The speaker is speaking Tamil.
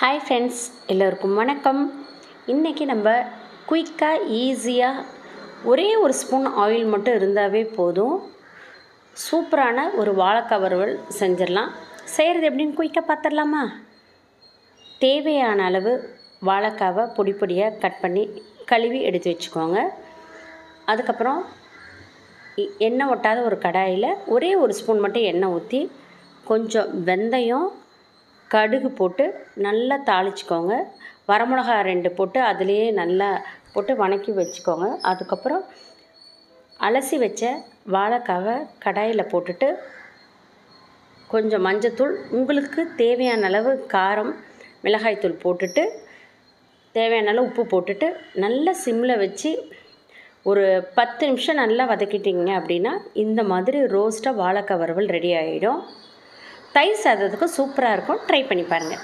ஹாய் ஃப்ரெண்ட்ஸ் எல்லோருக்கும் வணக்கம். இன்றைக்கி நம்ம குயிக்காக ஈஸியாக ஒரே ஒரு ஸ்பூன் ஆயில் மட்டும் இருந்தாவே போதும். சூப்பரான ஒரு வாழைக்காய் வறுவல் செஞ்சிடலாம். செய்கிறது எப்படின்னு குயிக்காக பார்த்துடலாமா? தேவையான அளவு வாழைக்காவை பொடி பொடியாக கட் பண்ணி கழுவி எடுத்து வச்சுக்கோங்க. அதுக்கப்புறம் எண்ணெய் ஒட்டாத ஒரு கடாயில் ஒரே ஒரு ஸ்பூன் மட்டும் எண்ணெய் ஊற்றி கொஞ்சம் வெந்தயம் கடுகு போட்டு நல்லா தாளிச்சுக்கோங்க. வரமிளகா ரெண்டு போட்டு அதுலேயே நல்லா போட்டு வணக்கி வச்சுக்கோங்க. அதுக்கப்புறம் அலசி வச்ச வாழைக்காவை கடாயில் போட்டுட்டு கொஞ்சம் மஞ்சத்தூள் உங்களுக்கு தேவையான அளவு காரம் மிளகாய்த்தூள் போட்டுட்டு தேவையான அளவு உப்பு போட்டுட்டு நல்லா சிம்மில் வச்சு ஒரு பத்து நிமிஷம் நல்லா வதக்கிட்டிங்க அப்படின்னா இந்த மாதிரி ரோஸ்ட்டாக வாழைக்காய் வறுவல் ரெடி ஆகிடும் தயிர் சாதத்துக்கு சூப்பராக இருக்கும். ட்ரை பண்ணி பாருங்கள்